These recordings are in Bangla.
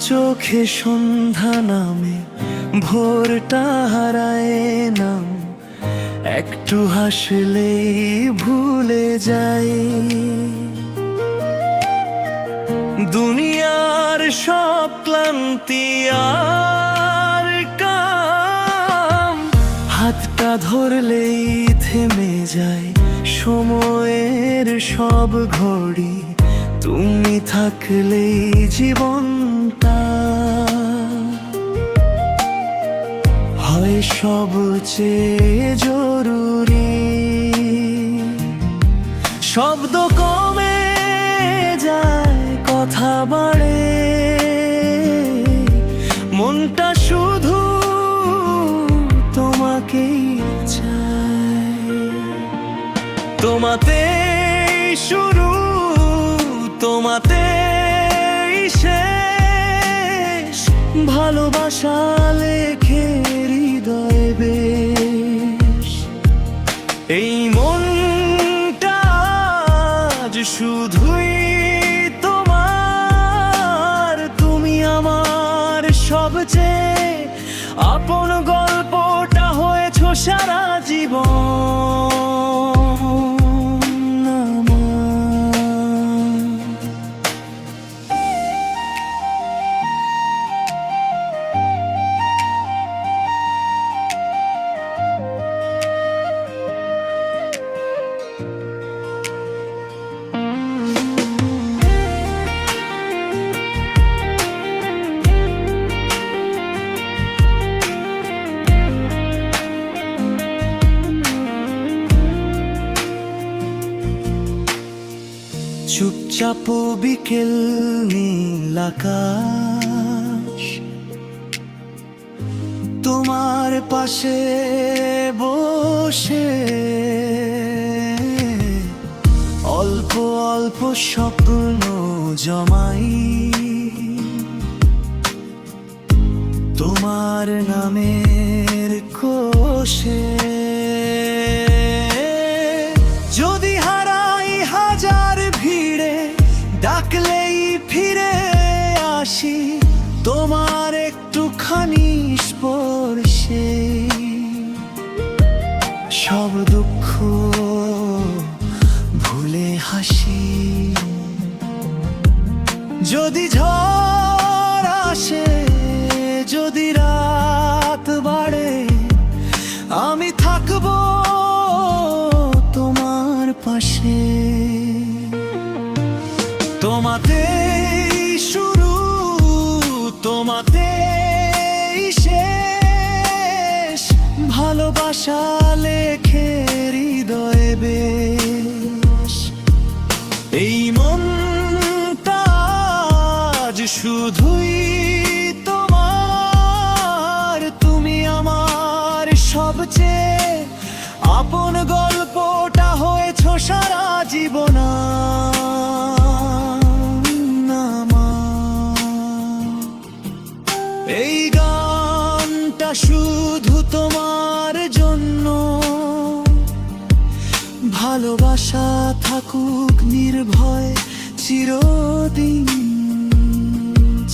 চোখে সন্ধ্যা নামে, ভোরটা হারায় নাম। একটু হাসলেই ভুলে যাই। দুনিয়ার সব ক্লান্তি আর কাম। হাতটা ধরলেই থেমে যায়, সময়ের সব ঘড়ি। তুমি থাকলে জীবনটা হয় সবচেয়ে জরুরি। শব্দ কমে যায়, কথা বাড়ে। মনটা শুধু তোমাকেই চায়। তোমাতে শুরু তোমাতে শেষ। ভালোবাসা লেখে হৃদয় বেশ। এই মনটা আজ শুধুই তোমার। তুমি আমার সবচেয়ে আপন গল্পটা হয়েছ সারা জীবন। চুপচাপ বিকেল নীল আকাশ। তোমার পাশে বসে অল্প অল্প স্বপ্ন জমাই। তোমার নামের কোষে তোমার একটুখানি স্পর্শে সব দুঃখ ভুলে হাসি। যদি ঝড় আসে, যদি রাত বাড়ে, আমি থাকব তোমার পাশে। তোমাতে ভালোবাসা লেখে হৃদয় বেশ। এই মনটা আজ শুধুই তোমার, তুমি আমার সবচেয়ে আপন গল্পটা হয়েছ সারা জীবন ভালোবাসা থাকুক নির্ভয় চিরদিন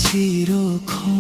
চিরক্ষণ।